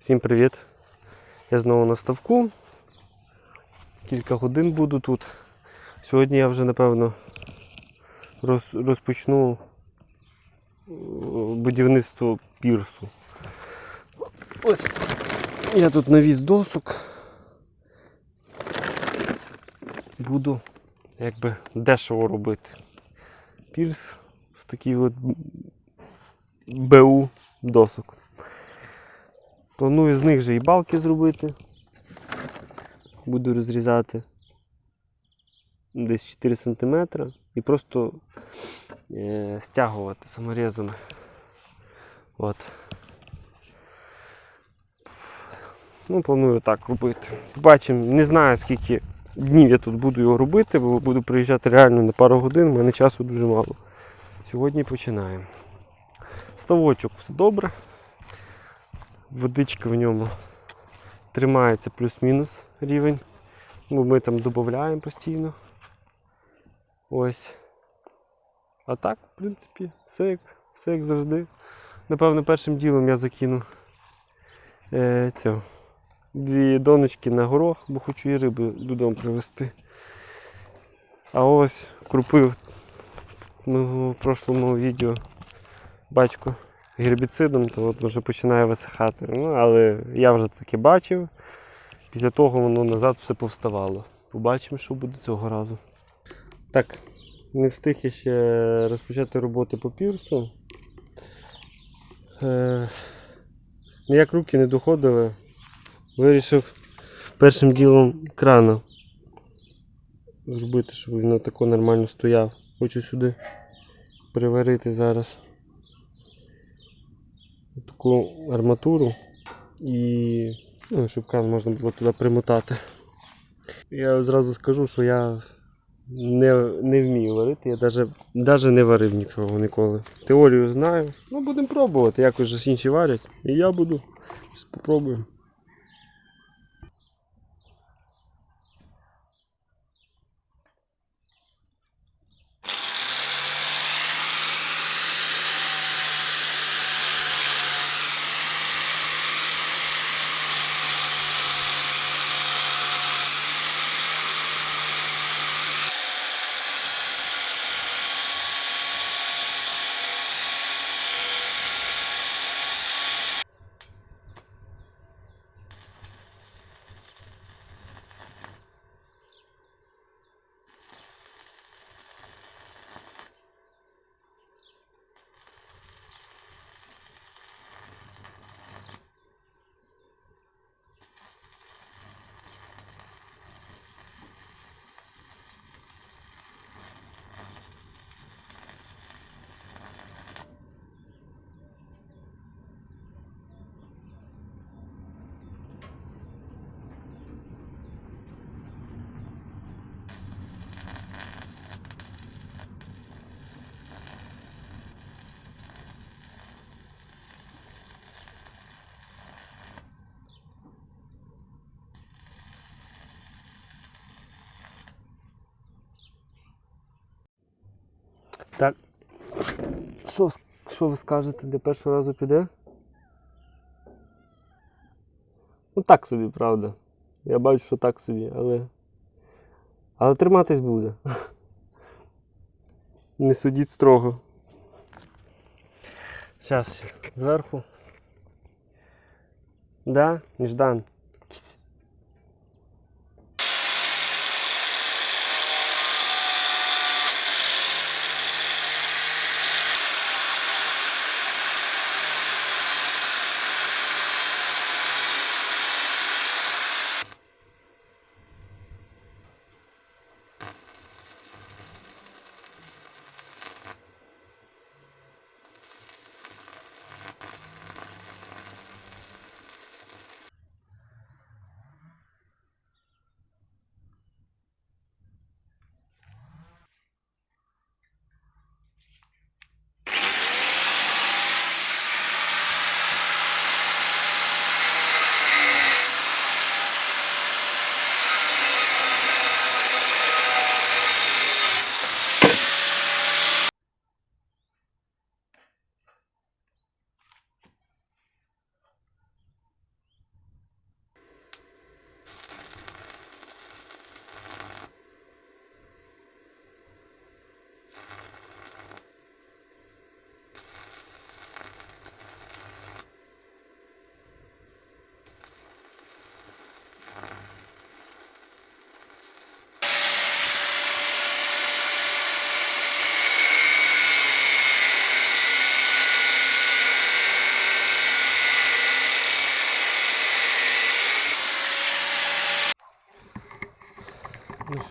Всім привіт! Я знову на ставку. Кілька годин буду тут. Сьогодні я вже напевно роз, розпочну е, будівництво пірсу. Ось я тут навіз досок. Буду якби дешево робити. Пірс з таких от БУ досок. Планую з них же і балки зробити. Буду розрізати десь 4 см і просто е, стягувати саморізами. От. Ну, планую так робити. Побачимо, не знаю скільки днів я тут буду його робити, бо буду приїжджати реально на пару годин, у мене часу дуже мало. Сьогодні починаємо. Ставочок все добре. Водичка в ньому тримається плюс-мінус рівень. Бо ми там додаємо постійно. Ось. А так, в принципі, все як, все як завжди. Напевно, першим ділом я закину е, цю, дві доночки на горох, бо хочу і риби додому привезти. А ось крупив в прошлому відео батько гербіцидом, то от вже починає висихати. Ну, але я вже таки бачив. Після того воно назад все повставало. Побачимо, що буде цього разу. Так, не встиг я ще розпочати роботи по пірсу. Е, ніяк руки не доходили. Вирішив першим ділом крана зробити, щоб він тако нормально стояв. Хочу сюди приварити зараз таку арматуру і ну, щоб кран можна було туди примотати. Я зразу скажу, що я не, не вмію варити, я навіть, навіть не варив нічого ніколи. Теорію знаю, ну будемо пробувати, якось інші варять. І я буду. Зараз Так. Що, що ви скажете, де першого разу піде? Ну так собі, правда. Я бачу, що так собі, але. Але триматись буде. Не судіть строго. Зараз зверху. Да, Неждан.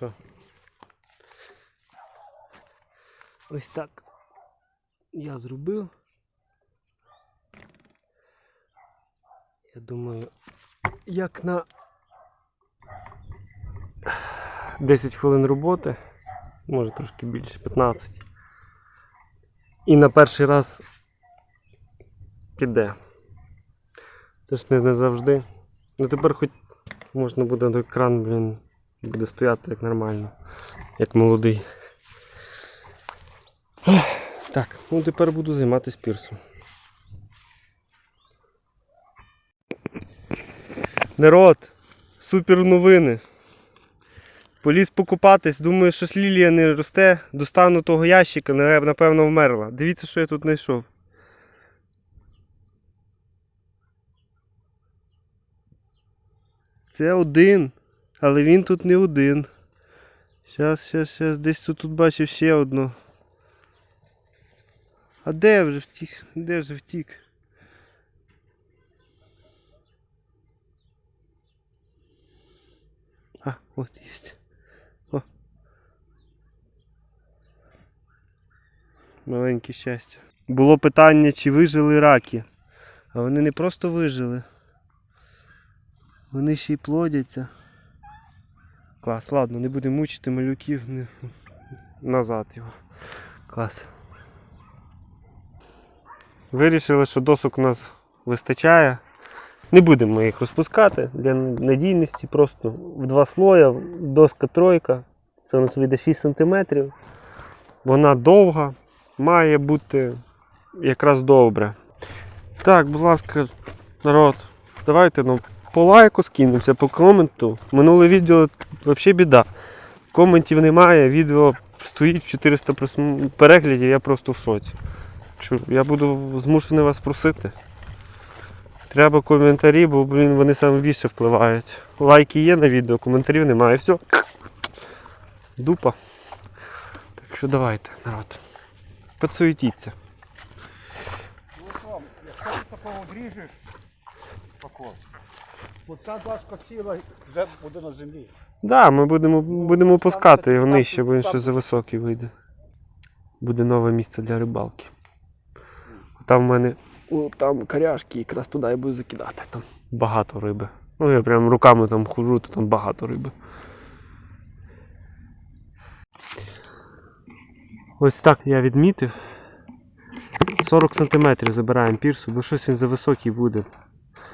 Ну? Ось так я зробив. Я думаю, як на 10 хвилин роботи, може трошки більше, 15. І на перший раз піде. Це ж не, не завжди. Ну тепер хоч можна буде той кран, блін, буде стояти як нормально, як молодий. Так, ну тепер буду займатися пірсом. Народ, супер новини. Поліз покупатись, думаю, що лілія не росте, достану того ящика, напевно вмерла. Дивіться, що я тут знайшов. Це один, але він тут не один. Щас, щас, щас, десь тут, тут бачив ще одну. А де вже втік? Де вже втік? А, от є. О. Маленьке щастя. Було питання, чи вижили раки. А вони не просто вижили. Вони ще й плодяться. Клас, ладно, не будемо мучити малюків не... назад його. Клас. Вирішили, що досок у нас вистачає. Не будемо їх розпускати для надійності, просто в два слоя, доска тройка. Це у нас вийде 6 см. Вона довга, має бути якраз добре. Так, будь ласка, народ, давайте ну, по лайку скинемося, по коменту. Минуле відео взагалі біда. Коментів немає, відео стоїть 400 переглядів, я просто в шоці. Я буду змушений вас просити. Треба коментарі, бо блін, вони саме більше впливають. Лайки є на відео, коментарів немає. Все. Дупа. Так що давайте, народ. Подсуетіться. Ну що, якщо ти такого обріжеш, тако, от ця дошка ціла вже буде на землі. Да, ми будемо, будемо опускати там- його нижче, бо він ще зависокий вийде. Буде нове місце для рибалки. Там в мене о, там коряшки, якраз туди я буду закидати. Там багато риби. Ну я прям руками там хожу, то там багато риби. Ось так я відмітив. 40 см забираємо пірсу, бо щось він зависокий буде.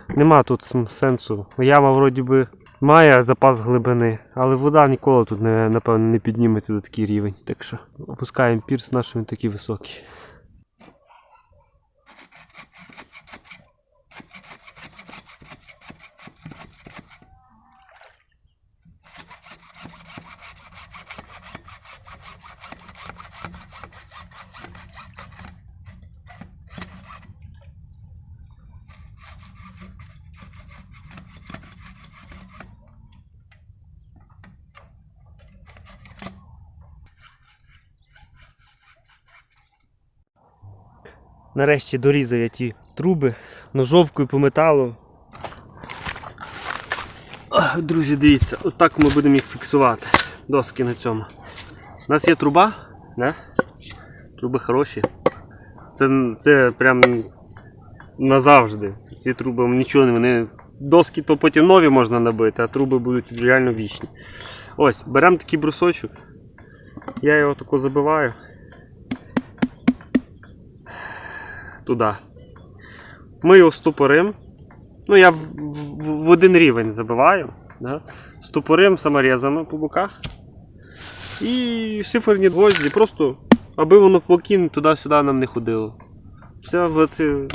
Нема тут сенсу. Яма вроді би має запас глибини, але вода ніколи тут напевно не підніметься до такий рівень. Так що опускаємо пірс, наш він такий високий. Нарешті дорізав я ті труби ножовкою по металу. Друзі, дивіться, отак ми будемо їх фіксувати. Доски на цьому. У нас є труба, да? труби хороші. Це, це прям назавжди. Ці труби нічого не вони. Доски то потім нові можна набити, а труби будуть реально вічні. Ось, беремо такий брусочок. Я його тако забиваю. Туди. Ми його стопорим. Ну, я в, в, в один рівень забиваю. Да? Стопорим саморезами по боках. І шиферні гвозді, просто аби воно покін туди-сюди нам не ходило. Вся,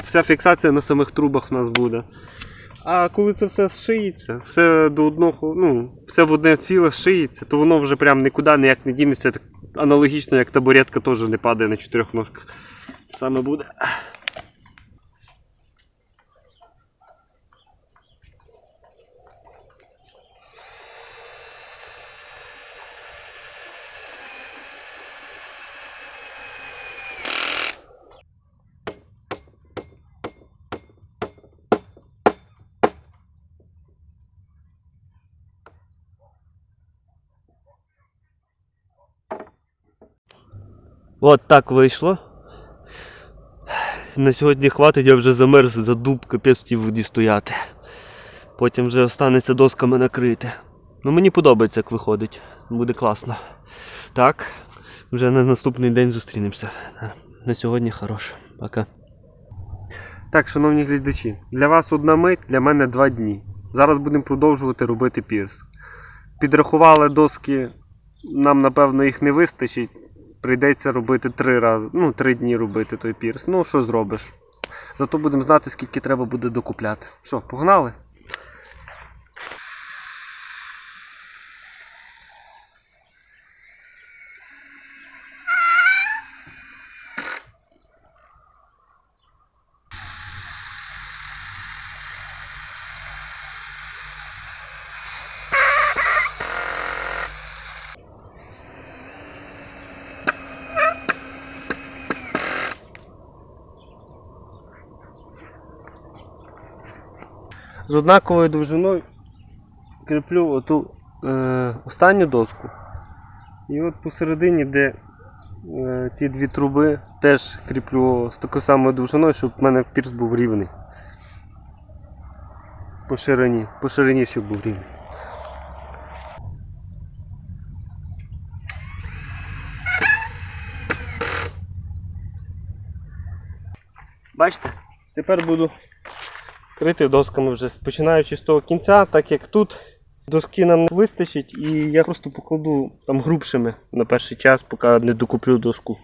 вся фіксація на самих трубах у нас буде. А коли це все зшиється, все до одного, ну, все в одне ціле шиється, то воно вже прям нікуди ніяк не дінеться. Аналогічно, як табуретка теж не падає на чотирьох ножках. Саме буде. От так вийшло. На сьогодні хватить, я вже замерз за дуб, капець в воді стояти. Потім вже останеться досками накрити. Ну мені подобається, як виходить. Буде класно. Так, вже на наступний день зустрінемося. На сьогодні хороше. Пока. Так, шановні глядачі, для вас одна мить, для мене два дні. Зараз будемо продовжувати робити пірс. Підрахували доски, нам напевно їх не вистачить. Прийдеться робити три рази, ну, три дні робити той пірс. Ну, що зробиш? Зато будемо знати, скільки треба буде докупляти. Що, погнали? З однаковою довжиною кріплю оту е, останню доску. І от посередині, де е, ці дві труби, теж кріплю з такою самою довжиною, щоб в мене пірс був рівний. По ширині, по ширині, щоб був рівний. Бачите? Тепер буду крити досками вже починаючи з того кінця, так як тут доски нам не вистачить, і я просто покладу там грубшими на перший час, поки не докуплю доску.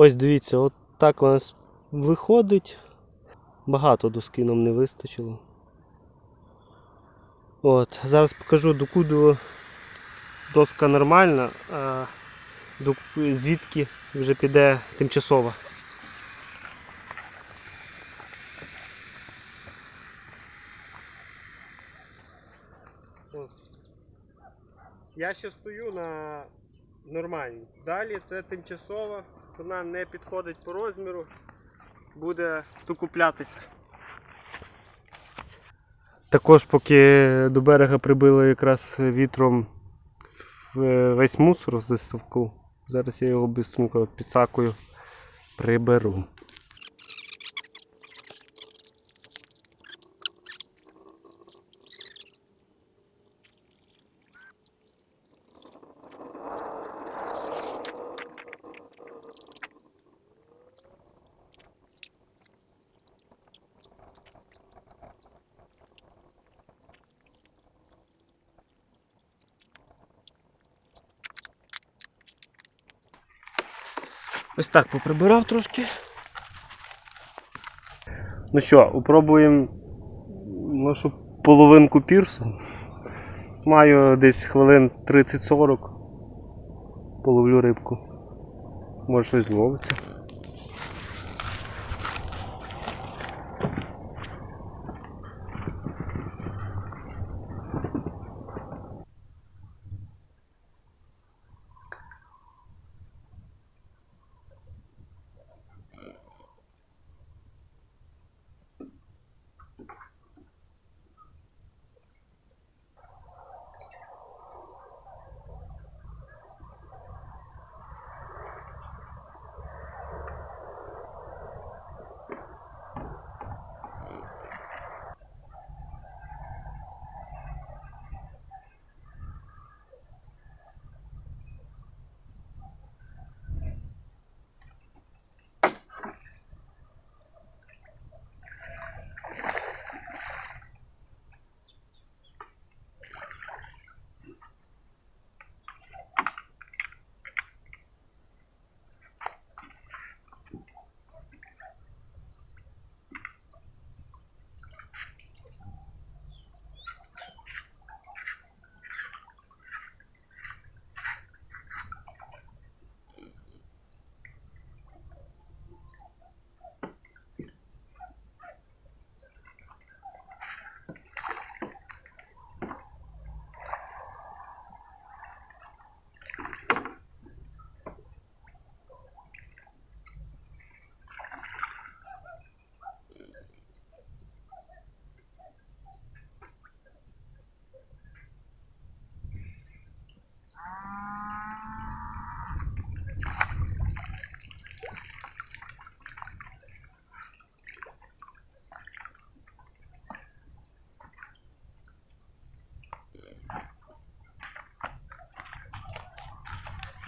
Ось дивіться, от так у нас виходить. Багато доски нам не вистачило. От, зараз покажу докуди доска нормальна, а звідки вже піде тимчасова. Я ще стою на нормальні. Далі це тимчасова, вона не підходить по розміру, буде докуплятися. Також поки до берега прибило якраз вітром весь мусор зі ставку. Зараз я його бистренько підсакою приберу. Ось так поприбирав трошки. Ну що, опробуємо нашу половинку пірсу. Маю десь хвилин 30-40. Половлю рибку. Може щось зловиться.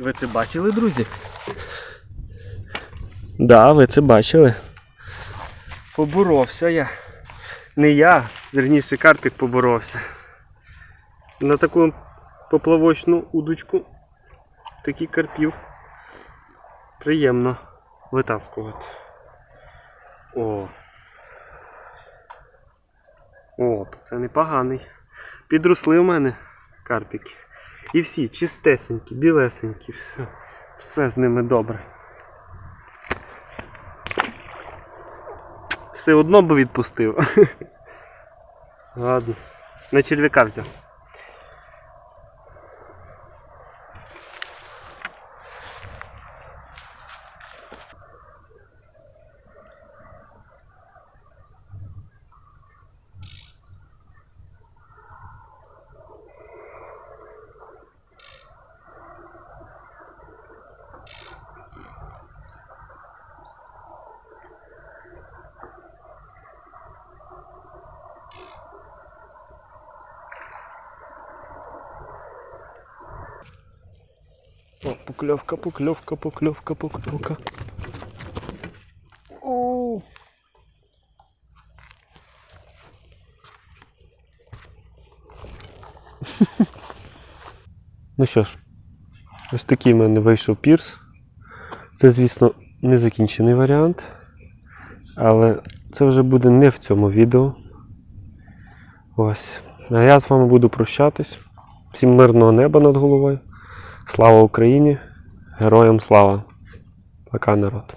Ви це бачили, друзі? Да, ви це бачили. Поборовся я. Не я, верніше Карпік поборовся. На таку поплавочну удочку такий карпів приємно витаскувати. О. О, то це непоганий. Підросли у мене карпіки. І всі чистесенькі, білесенькі, все, все з ними добре. Все одно би відпустив. Ладно. На черв'яка взяв. О, покльовка, покльовка, покльовка, покльовка. О. ну що ж, ось такий в мене вийшов пірс. Це, звісно, не закінчений варіант. Але це вже буде не в цьому відео. Ось. А я з вами буду прощатись. Всім мирного неба над головою. Слава Україні! Героям слава! Пока народ!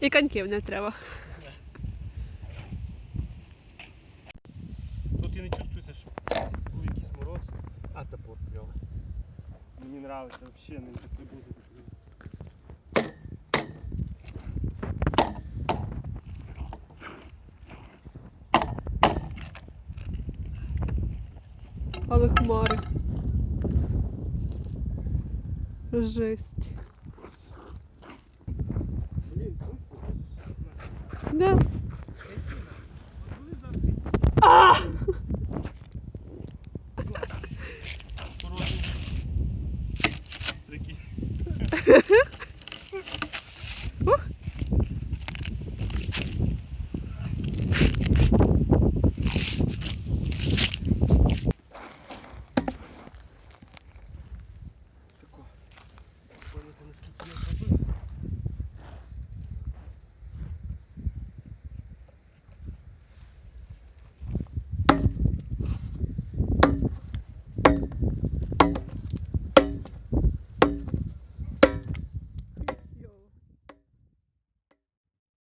І коньків не треба. Тут і не чувствується, що був якийсь мороз, а топор пльовий. Мені подобається, взагалі не буде. Хмари. Жесть.